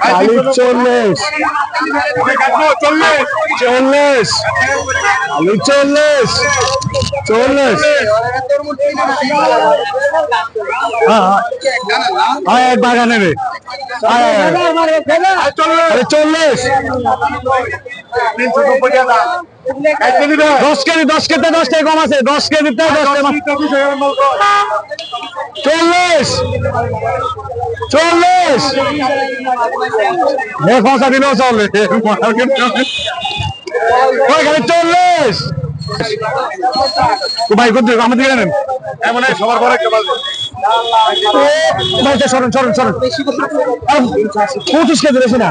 কালি চল্লিশ। চল্লিশ। চল্লিশ। চল্লিশ। হ্যাঁ হ্যাঁ। এক বাগা নেবে। আরে চল্লিশ। দশ কেজি দশ কেজি দশ টাকা কম আছে। দশ কেজিতে দশ টাকা চল্লিশ। চল্লিশ। এ ফাঁসা দিলেও চলে ওইখানে চল্লিশ। ভাই কোন আমার দিকে নেন। এমন সবার ঘরে সরণ সরণ সরণ পঁচিশ কেজি বেশি না।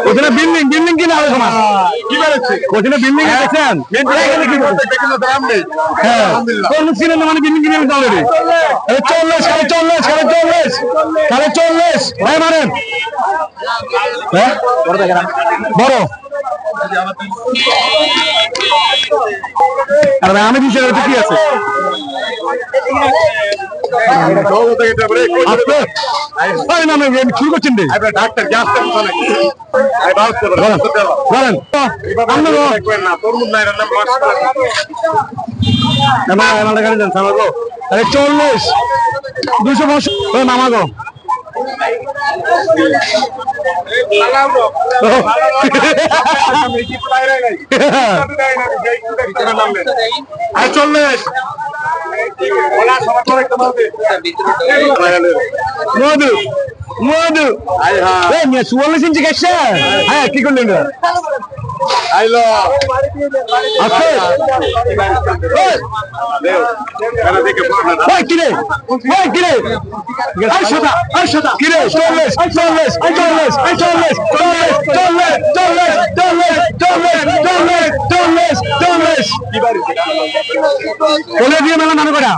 ওখানে বিল্ডিং বিল্ডিং তোমার? কি বিল্ডিং হ্যাঁ মানে বিল্ডিং কিনে অলরেডি চল্লিশ খালি চল্লিশ খালি চল্লিশ ভাই মারেন। হ্যাঁ? বড়। আর আমি দিচ্ছি কি আছে? শুরু চল্লিশ দুশো বছর নামাগো চল্লিশ మోదు మోదు సువర్ణ సించి కష్టా ఎట్టికుండు హలో అసలు কি বাড়ি? কোলে দিয়ে মেলা মানে কটা?